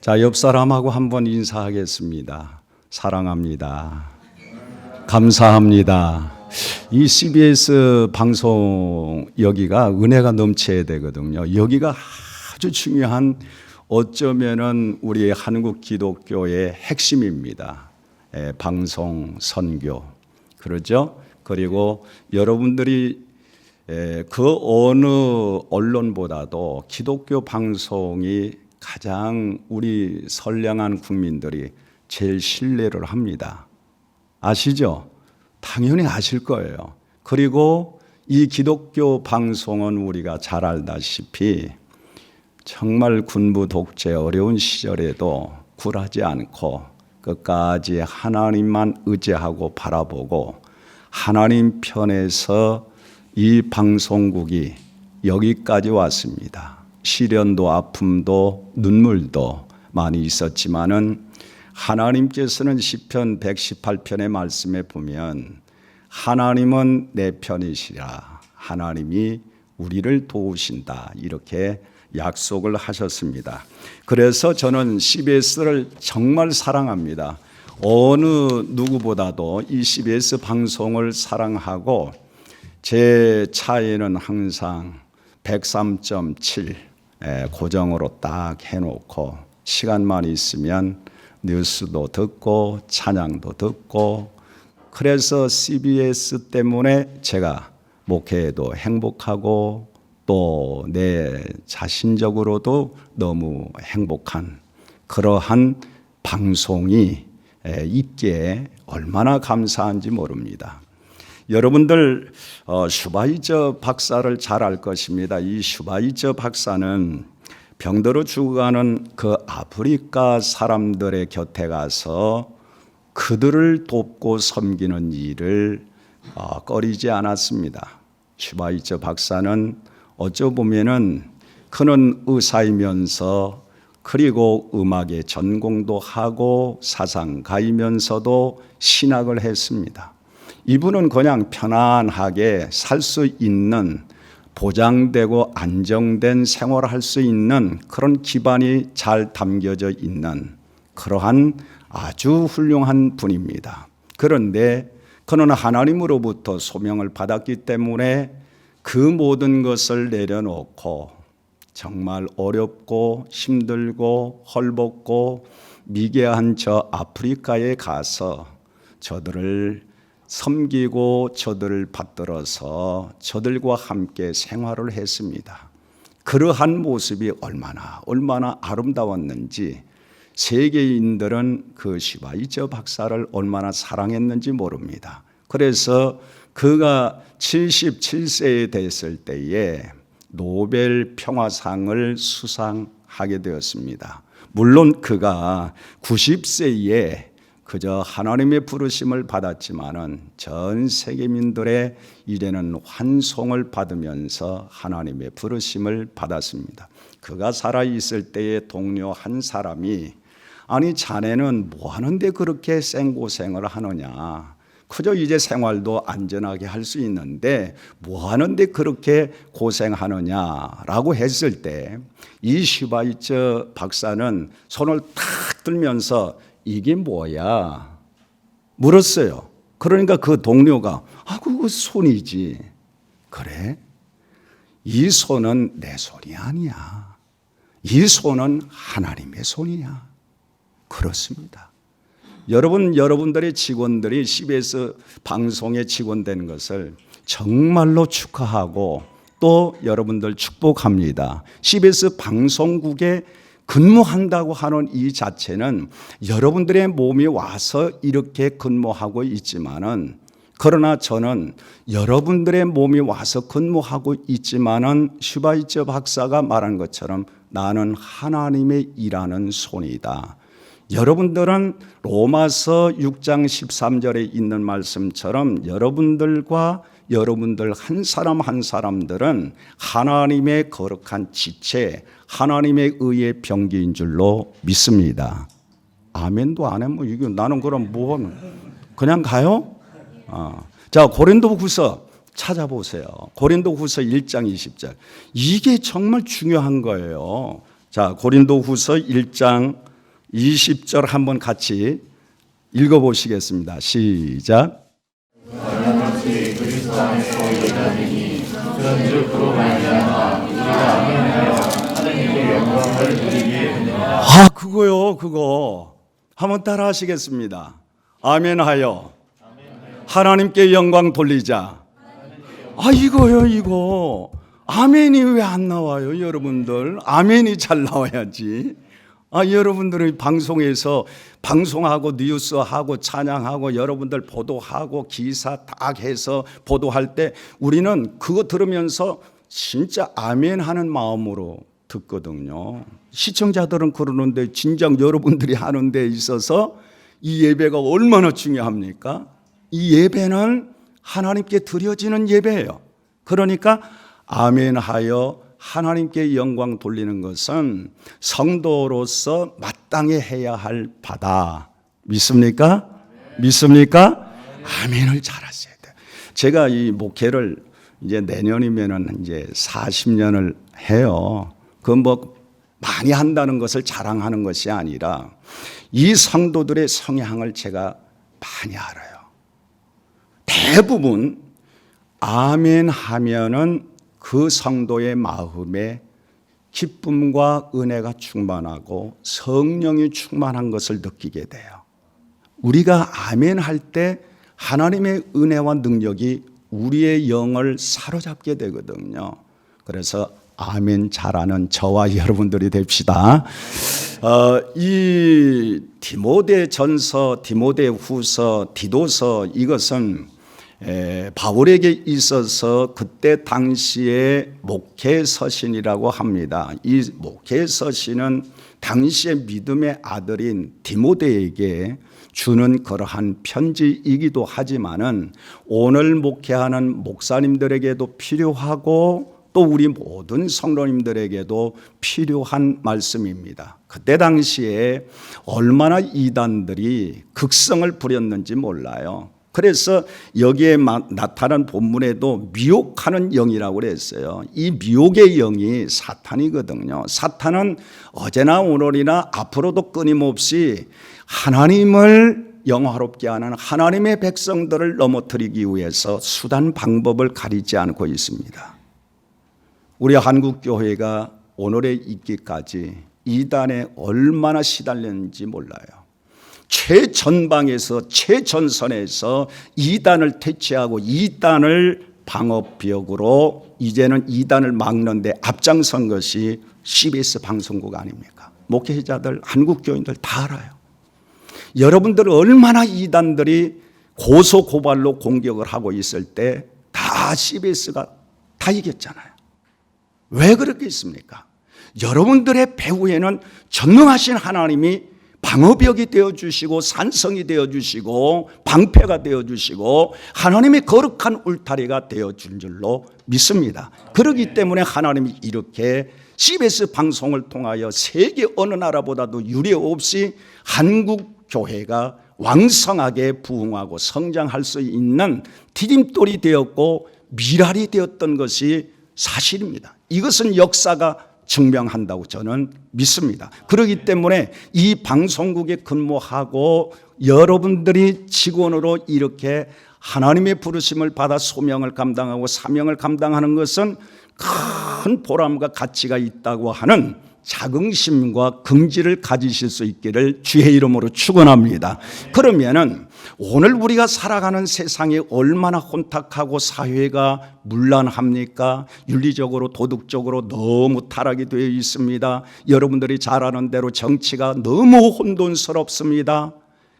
자, 옆 사람하고 한번 인사하겠습니다. 사랑합니다. 감사합니다. 이 CBS 방송 여기가 은혜가 넘쳐야 되거든요. 여기가 아주 중요한 어쩌면은 우리 한국 기독교의 핵심입니다. 예, 방송 선교 그러죠. 그리고 여러분들이 예, 그 어느 언론보다도 기독교 방송이 가장 우리 선량한 국민들이 제일 신뢰를 합니다. 아시죠? 당연히 아실 거예요. 그리고 이 기독교 방송은 우리가 잘 알다시피 정말 군부 독재 어려운 시절에도 굴하지 않고 끝까지 하나님만 의지하고 바라보고 하나님 편에서 이 방송국이 여기까지 왔습니다. 시련도 아픔도 눈물도 많이 있었지만은 하나님께서는 시편 118편의 말씀에 보면 하나님은 내 편이시라 하나님이 우리를 도우신다 이렇게 약속을 하셨습니다. 그래서 저는 CBS를 정말 사랑합니다. 어느 누구보다도 이 CBS 방송을 사랑하고 제 차에는 항상 103.7 예, 고정으로 딱 해놓고 시간만 있으면 뉴스도 듣고 찬양도 듣고 그래서 CBS 때문에 제가 목회에도 행복하고 또 내 자신적으로도 너무 행복한 그러한 방송이 에, 있기에 얼마나 감사한지 모릅니다. 여러분들 어, 슈바이저 박사를 잘 알 것입니다. 이 슈바이저 박사는 병들어 죽어가는 그 아프리카 사람들의 곁에 가서 그들을 돕고 섬기는 일을 어, 꺼리지 않았습니다. 슈바이처 박사는 어쩌 보면은 그는 의사이면서 그리고 음악의 전공도 하고 사상가이면서도 신학을 했습니다. 이분은 그냥 편안하게 살 수 있는 보장되고 안정된 생활을 할수 있는 그런 기반이 잘 담겨져 있는 그러한 아주 훌륭한 분입니다. 그런데 그는 하나님으로부터 소명을 받았기 때문에 그 모든 것을 내려놓고 정말 어렵고 힘들고 헐벗고 미개한 저 아프리카에 가서 저들을 섬기고 저들을 받들어서 저들과 함께 생활을 했습니다. 그러한 모습이 얼마나 얼마나 아름다웠는지 세계인들은 그 시바이저 박사를 얼마나 사랑했는지 모릅니다. 그래서 그가 77세에 됐을 때에 노벨 평화상을 수상하게 되었습니다. 물론 그가 90세에 그저 하나님의 부르심을 받았지만은 전 세계민들의 이제는 환송을 받으면서 하나님의 부르심을 받았습니다. 그가 살아 있을 때의 동료 한 사람이 아니 자네는 뭐 하는데 그렇게 생고생을 하느냐? 그저 이제 생활도 안전하게 할 수 있는데 뭐 하는데 그렇게 고생하느냐라고 했을 때 이 슈바이처 박사는 손을 탁 들면서 이게 뭐야? 물었어요. 그러니까 그 동료가 아 그거 손이지. 그래? 이 손은 내 손이 아니야. 이 손은 하나님의 손이야. 그렇습니다. 여러분, 여러분들의 직원들이 CBS 방송에 직원된 것을 정말로 축하하고 또 여러분들 축복합니다. CBS 방송국에 근무한다고 하는 이 자체는 여러분들의 몸이 와서 이렇게 근무하고 있지만은 그러나 저는 여러분들의 몸이 와서 근무하고 있지만은 슈바이처 박사가 말한 것처럼 나는 하나님의 일하는 손이다. 여러분들은 로마서 6장 13절에 있는 말씀처럼 여러분들과 여러분들 한 사람 한 사람들은 하나님의 거룩한 지체, 하나님의 의의 병기인 줄로 믿습니다. 아멘도 안 하면 이게 나는 그럼 뭐 그냥 가요? 어. 자 고린도후서 찾아보세요. 고린도후서 1장 20절 이게 정말 중요한 거예요. 자 고린도후서 1장 20절 한번 같이 읽어보시겠습니다. 시작. 아, 그거요, 그거. 한번 따라 하시겠습니다. 아멘 하여. 하나님께 영광 돌리자. 아, 이거요, 이거. 아멘이 왜 안 나와요, 여러분들? 아멘이 잘 나와야지. 아, 여러분들이 방송에서 방송하고 뉴스하고 찬양하고 여러분들 보도하고 기사 딱 해서 보도할 때 우리는 그거 들으면서 진짜 아멘 하는 마음으로 듣거든요. 시청자들은 그러는데 진정 여러분들이 하는 데 있어서 이 예배가 얼마나 중요합니까? 이 예배는 하나님께 드려지는 예배예요. 그러니까 아멘하여 하나님께 영광 돌리는 것은 성도로서 마땅히 해야 할 바다. 믿습니까? 믿습니까? 아멘을 잘하셔야 돼. 제가 이 목회를 이제 내년이면은 이제 40년을 해요. 그뭐 많이 한다는 것을 자랑하는 것이 아니라 이 성도들의 성향을 제가 많이 알아요. 대부분 아멘 하면은 그 성도의 마음에 기쁨과 은혜가 충만하고 성령이 충만한 것을 느끼게 돼요. 우리가 아멘 할 때 하나님의 은혜와 능력이 우리의 영을 사로잡게 되거든요. 그래서 아멘 잘하는 저와 여러분들이 됩시다. 어, 이 디모데 전서, 디모데 후서, 디도서 이것은 에, 바울에게 있어서 그때 당시의 목회 서신이라고 합니다. 이 목회 서신은 당시의 믿음의 아들인 디모데에게 주는 그러한 편지이기도 하지만은 오늘 목회하는 목사님들에게도 필요하고 또 우리 모든 성도님들에게도 필요한 말씀입니다. 그때 당시에 얼마나 이단들이 극성을 부렸는지 몰라요. 그래서 여기에 나타난 본문에도 미혹하는 영이라고 그랬어요. 이 미혹의 영이 사탄이거든요. 사탄은 어제나 오늘이나 앞으로도 끊임없이 하나님을 영화롭게 하는 하나님의 백성들을 넘어뜨리기 위해서 수단 방법을 가리지 않고 있습니다. 우리 한국 교회가 오늘에 있기까지 이단에 얼마나 시달렸는지 몰라요. 최전방에서 최전선에서 이단을 퇴치하고 이단을 방어벽으로 이제는 이단을 막는데 앞장선 것이 CBS 방송국 아닙니까? 목회자들, 한국 교인들 다 알아요. 여러분들 얼마나 이단들이 고소 고발로 공격을 하고 있을 때 다 CBS가 다 이겼잖아요. 왜 그렇겠습니까? 여러분들의 배후에는 전능하신 하나님이 방어벽이 되어 주시고 산성이 되어 주시고 방패가 되어 주시고 하나님의 거룩한 울타리가 되어 준 줄로 믿습니다. 그렇기 때문에 하나님이 이렇게 CBS 방송을 통하여 세계 어느 나라보다도 유례 없이 한국 교회가 왕성하게 부흥하고 성장할 수 있는 디딤돌이 되었고 미랄이 되었던 것이 사실입니다. 이것은 역사가 증명한다고 저는 믿습니다. 그렇기 때문에 이 방송국에 근무하고 여러분들이 직원으로 이렇게 하나님의 부르심을 받아 소명을 감당하고 사명을 감당하는 것은 큰 보람과 가치가 있다고 하는 자긍심과 긍지를 가지실 수 있기를 주의 이름으로 축원합니다. 그러면은 오늘 우리가 살아가는 세상이 얼마나 혼탁하고 사회가 문란합니까? 윤리적으로 도덕적으로 너무 타락이 되어 있습니다. 여러분들이 잘 아는 대로 정치가 너무 혼돈스럽습니다.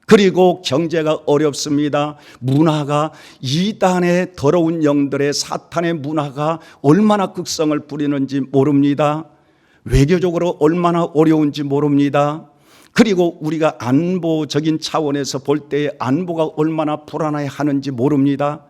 그리고 경제가 어렵습니다. 문화가 이단의 더러운 영들의 사탄의 문화가 얼마나 극성을 부리는지 모릅니다. 외교적으로 얼마나 어려운지 모릅니다. 그리고 우리가 안보적인 차원에서 볼 때 안보가 얼마나 불안해 하는지 모릅니다.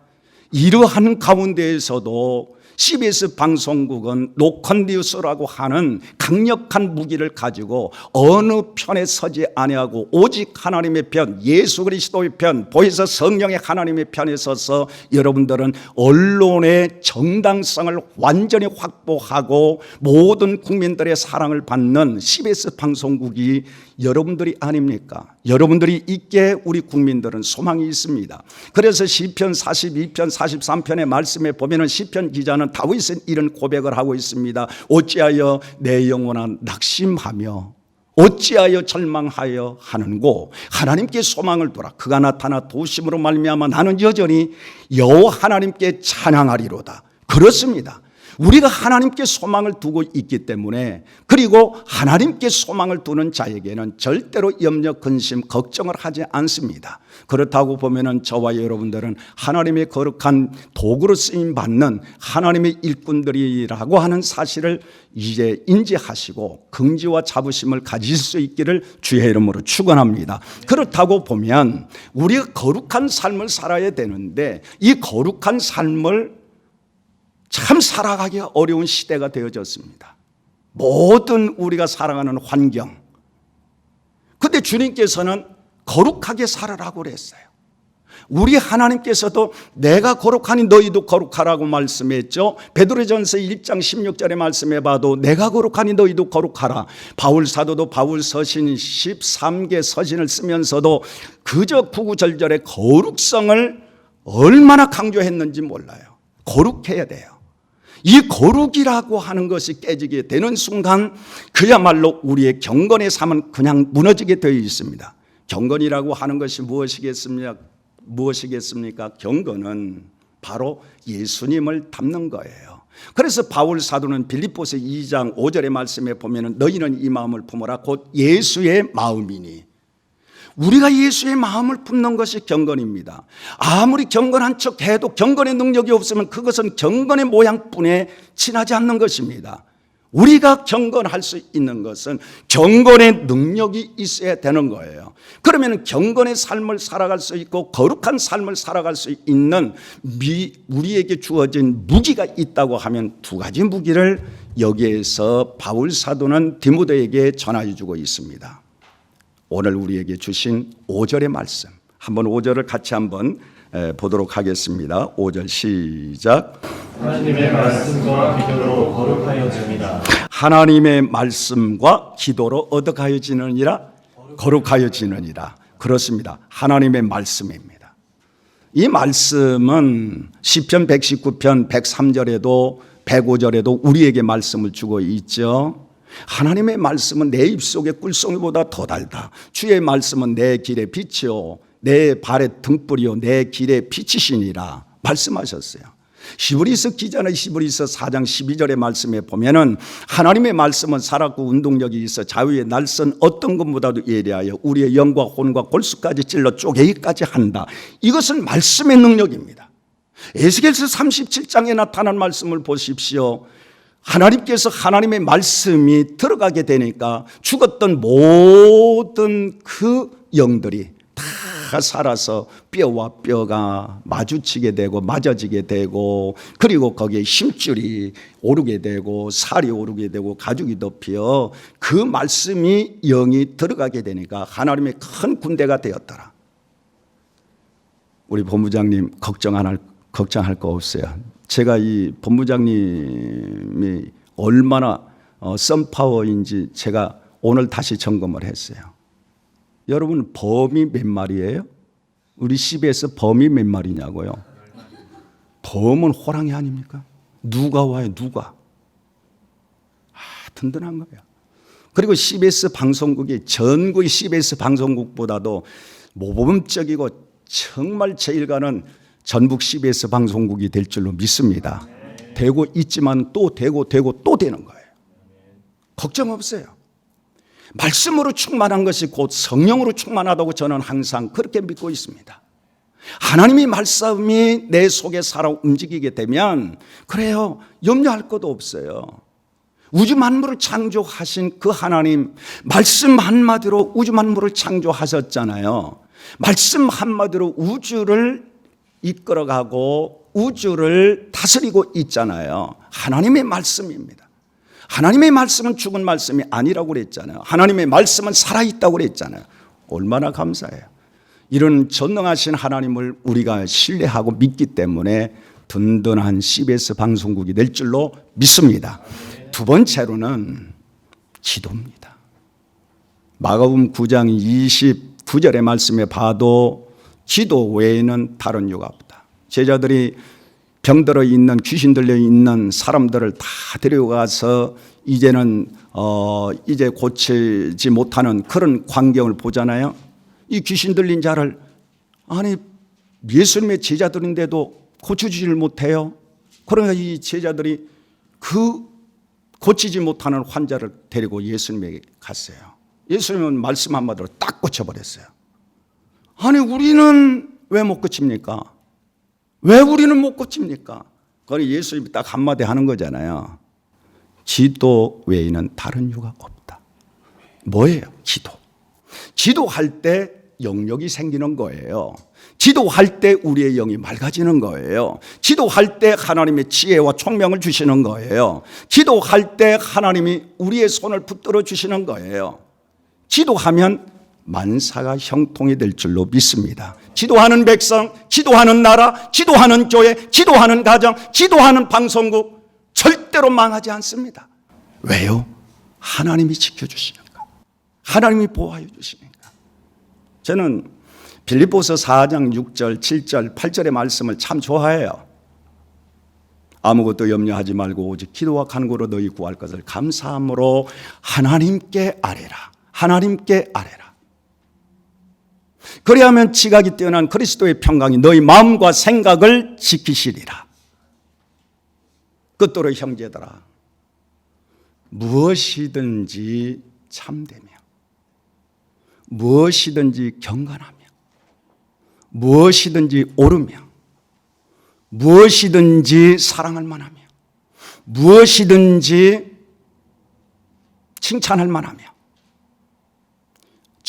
이러한 가운데에서도 CBS 방송국은 노컨디우스라고 하는 강력한 무기를 가지고 어느 편에 서지 아니하고 오직 하나님의 편, 예수 그리스도의 편, 보혜사 성령의 하나님의 편에 서서 여러분들은 언론의 정당성을 완전히 확보하고 모든 국민들의 사랑을 받는 CBS 방송국이 여러분들이 아닙니까? 여러분들이 있게 우리 국민들은 소망이 있습니다. 그래서 시편 42편 43편의 말씀에 보면은 시편 기자는 다윗은 이런 고백을 하고 있습니다. 어찌하여 내 영혼아 낙심하며 어찌하여 절망하여 하는고? 하나님께 소망을 두라. 그가 나타나 도심으로 말미암아 나는 여전히 여호와 하나님께 찬양하리로다. 그렇습니다 우리가 하나님께 소망을 두고 있기 때문에 그리고 하나님께 소망을 두는 자에게는 절대로 염려 근심 걱정을 하지 않습니다 그렇다고 보면은 저와 여러분들은 하나님의 거룩한 도구로 쓰임 받는 하나님의 일꾼들이라고 하는 사실을 이제 인지하시고 긍지와 자부심을 가질 수 있기를 주의 이름으로 축원합니다. 그렇다고 보면 우리가 거룩한 삶을 살아야 되는데 이 거룩한 삶을 참 살아가기가 어려운 시대가 되어졌습니다. 모든 우리가 살아가는 환경. 근데 주님께서는 거룩하게 살아라고 그랬어요. 우리 하나님께서도 내가 거룩하니 너희도 거룩하라고 말씀했죠. 베드로전서 1장 16절의 말씀해 봐도 내가 거룩하니 너희도 거룩하라. 바울 사도도 바울 서신 13개 서신을 쓰면서도 그저 구구절절의 거룩성을 얼마나 강조했는지 몰라요. 거룩해야 돼요. 이 거룩이라고 하는 것이 깨지게 되는 순간 그야말로 우리의 경건의 삶은 그냥 무너지게 되어 있습니다. 경건이라고 하는 것이 무엇이겠습니까? 무엇이겠습니까? 경건은 바로 예수님을 닮는 거예요. 그래서 바울 사도는 빌립보서 2장 5절의 말씀에 보면은 너희는 이 마음을 품어라 곧 예수의 마음이니 우리가 예수의 마음을 품는 것이 경건입니다. 아무리 경건한 척 해도 경건의 능력이 없으면 그것은 경건의 모양뿐에 지나지 않는 것입니다. 우리가 경건할 수 있는 것은 경건의 능력이 있어야 되는 거예요. 그러면 경건의 삶을 살아갈 수 있고 거룩한 삶을 살아갈 수 있는 미, 우리에게 주어진 무기가 있다고 하면 두 가지 무기를 여기에서 바울 사도는 디모데에게 전하여 주고 있습니다. 오늘 우리에게 주신 5절의 말씀. 한번 5절을 같이 한번 에, 보도록 하겠습니다. 5절 시작. 하나님의 말씀과 기도로 거룩하여집니다. 하나님의 말씀과 기도로 얻어가여지느니라 거룩하여지느니라 그렇습니다. 하나님의 말씀입니다. 이 말씀은 시편 119편 103절에도 105절에도 우리에게 말씀을 주고 있죠. 하나님의 말씀은 내 입속의 꿀송이보다 더 달다. 주의 말씀은 내 길의 빛이요 내 발의 등불이요 내 길의 빛이시니라 말씀하셨어요. 히브리서 기자는 히브리서 4장 12절의 말씀에 보면은 하나님의 말씀은 살았고 운동력이 있어 자유의 날선 어떤 것보다도 예리하여 우리의 영과 혼과 골수까지 찔러 쪼개기까지 한다. 이것은 말씀의 능력입니다. 에스겔서 37장에 나타난 말씀을 보십시오. 하나님께서 하나님의 말씀이 들어가게 되니까 죽었던 모든 그 영들이 다 살아서 뼈와 뼈가 마주치게 되고 맞아지게 되고 그리고 거기에 힘줄이 오르게 되고 살이 오르게 되고 가죽이 덮여 그 말씀이 영이 들어가게 되니까 하나님의 큰 군대가 되었더라. 우리 본부장님 걱정 안 할, 걱정할 거 없어요. 제가 이 본부장님이 얼마나 어, 썬파워인지 제가 오늘 다시 점검을 했어요. 여러분 범이 몇 마리예요? 우리 CBS 범이 몇 마리냐고요? 범은 호랑이 아닙니까? 누가 와요? 누가? 아, 든든한 거예요. 그리고 CBS 방송국이 전국의 CBS 방송국보다도 모범적이고 정말 제일가는 전북 CBS 방송국이 될 줄로 믿습니다. 되고 있지만 또 되고 되고 또 되는 거예요. 걱정 없어요. 말씀으로 충만한 것이 곧 성령으로 충만하다고 저는 항상 그렇게 믿고 있습니다. 하나님의 말씀이 내 속에 살아 움직이게 되면 그래요. 염려할 것도 없어요. 우주 만물을 창조하신 그 하나님 말씀 한마디로 우주 만물을 창조하셨잖아요. 말씀 한마디로 우주를 이끌어가고 우주를 다스리고 있잖아요. 하나님의 말씀입니다. 하나님의 말씀은 죽은 말씀이 아니라고 그랬잖아요. 하나님의 말씀은 살아있다고 그랬잖아요. 얼마나 감사해요. 이런 전능하신 하나님을 우리가 신뢰하고 믿기 때문에 든든한 CBS 방송국이 될 줄로 믿습니다. 두 번째로는 기도입니다. 마가복음 9장 29절의 말씀에 봐도 기도 외에는 다른 이유가 없다. 제자들이 병들어 있는 귀신 들려 있는 사람들을 다 데려가서 이제는 어 이제 고치지 못하는 그런 광경을 보잖아요. 이 귀신 들린 자를 아니 예수님의 제자들인데도 고쳐주지를 못해요. 그러니까 이 제자들이 그 고치지 못하는 환자를 데리고 예수님에게 갔어요. 예수님은 말씀 한마디로 딱 고쳐버렸어요. 아니 우리는 왜 못 고칩니까? 왜 우리는 못 고칩니까? 그건 예수님이 딱 한마디 하는 거잖아요. 기도 외에는 다른 이유가 없다. 뭐예요? 기도. 기도할 때 영역이 생기는 거예요. 기도할 때 우리의 영이 맑아지는 거예요. 기도할 때 하나님의 지혜와 총명을 주시는 거예요. 기도할 때 하나님이 우리의 손을 붙들어 주시는 거예요. 기도하면 만사가 형통이 될 줄로 믿습니다. 기도하는 백성, 기도하는 나라, 기도하는 교회, 기도하는 가정, 기도하는 방송국 절대로 망하지 않습니다. 왜요? 하나님이 지켜주시니까. 하나님이 보호하여 주시니까. 저는 빌립보서 4장 6절, 7절, 8절의 말씀을 참 좋아해요. 아무것도 염려하지 말고 오직 기도와 간구로 너희 구할 것을 감사함으로 하나님께 아뢰라. 하나님께 아뢰라. 그리하면 지각이 뛰어난 그리스도의 평강이 너희 마음과 생각을 지키시리라. 끝도로 형제들아 무엇이든지 참되며 무엇이든지 경건하며 무엇이든지 옳으며 무엇이든지 사랑할 만하며 무엇이든지 칭찬할 만하며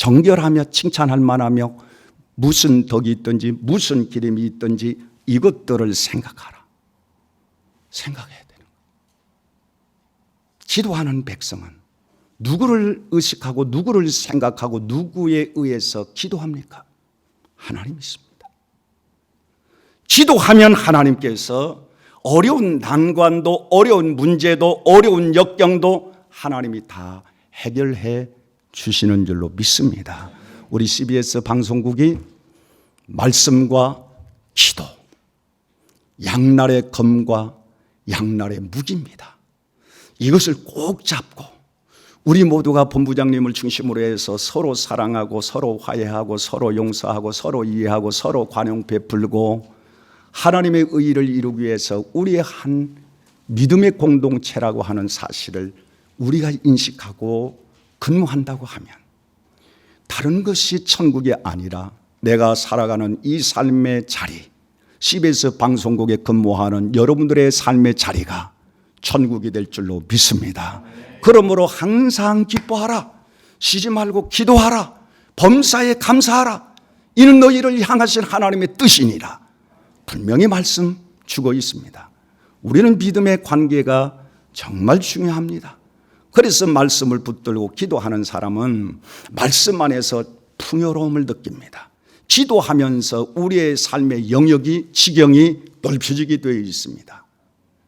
정결하며 칭찬할 만하며 무슨 덕이 있든지 무슨 기름이 있든지 이것들을 생각하라. 생각해야 되는 거예요. 기도하는 백성은 누구를 의식하고 누구를 생각하고 누구에 의해서 기도합니까? 하나님 있습니다. 기도하면 하나님께서 어려운 난관도 어려운 문제도 어려운 역경도 하나님이 다 해결해 주시는 줄로 믿습니다. 우리 CBS 방송국이 말씀과 기도, 양날의 검과 양날의 무기입니다. 이것을 꼭 잡고 우리 모두가 본부장님을 중심으로 해서 서로 사랑하고 서로 화해하고 서로 용서하고 서로 이해하고 서로 관용 베풀고 하나님의 의의를 이루기 위해서 우리의 한 믿음의 공동체라고 하는 사실을 우리가 인식하고 근무한다고 하면 다른 것이 천국이 아니라 내가 살아가는 이 삶의 자리, CBS 방송국에 근무하는 여러분들의 삶의 자리가 천국이 될 줄로 믿습니다. 그러므로 항상 기뻐하라. 쉬지 말고 기도하라. 범사에 감사하라. 이는 너희를 향하신 하나님의 뜻이니라. 분명히 말씀 주고 있습니다. 우리는 믿음의 관계가 정말 중요합니다. 그래서 말씀을 붙들고 기도하는 사람은 말씀 안에서 풍요로움을 느낍니다. 기도하면서 우리의 삶의 영역이 지경이 넓혀지게 되어 있습니다.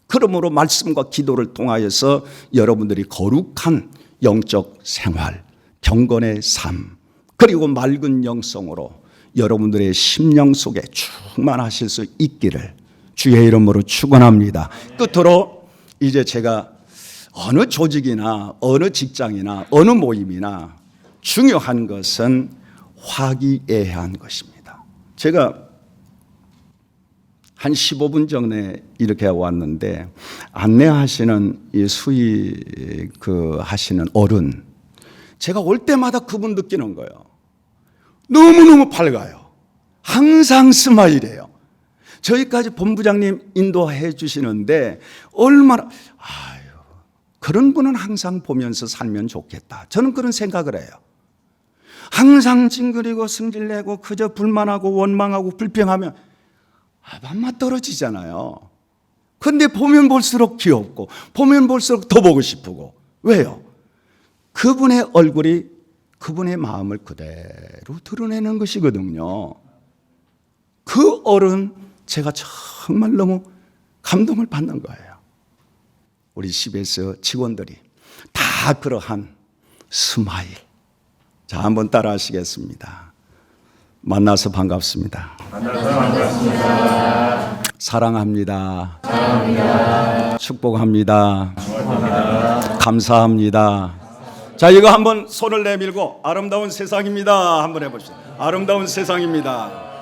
그러므로 말씀과 기도를 통하여서 여러분들이 거룩한 영적 생활, 경건의 삶, 그리고 맑은 영성으로 여러분들의 심령 속에 충만하실 수 있기를 주의 이름으로 축원합니다. 끝으로 이제 제가 어느 조직이나 어느 직장이나 어느 모임이나 중요한 것은 화기애애한 것입니다. 제가 한 15분 전에 이렇게 왔는데 안내하시는 이 수의 그 하시는 어른 제가 올 때마다 그분 느끼는 거예요. 너무너무 밝아요. 항상 스마일이에요. 저희까지 본부장님 인도해 주시는데 얼마나 아유 그런 분은 항상 보면서 살면 좋겠다. 저는 그런 생각을 해요. 항상 찡그리고 승질내고 그저 불만하고 원망하고 불평하면 아, 맘마 떨어지잖아요. 근데 보면 볼수록 귀엽고 보면 볼수록 더 보고 싶고 왜요? 그분의 얼굴이 그분의 마음을 그대로 드러내는 것이거든요. 그 어른 제가 정말 너무 감동을 받는 거예요. 우리 CBS 직원들이 다 그러한 스마일. 자, 한번 따라 하시겠습니다. 만나서 반갑습니다. 사랑합니다. 축복합니다. 감사합니다. 자, 이거 한번 손을 내밀고 아름다운 세상입니다. 한번 해봅시다. 아름다운 세상입니다.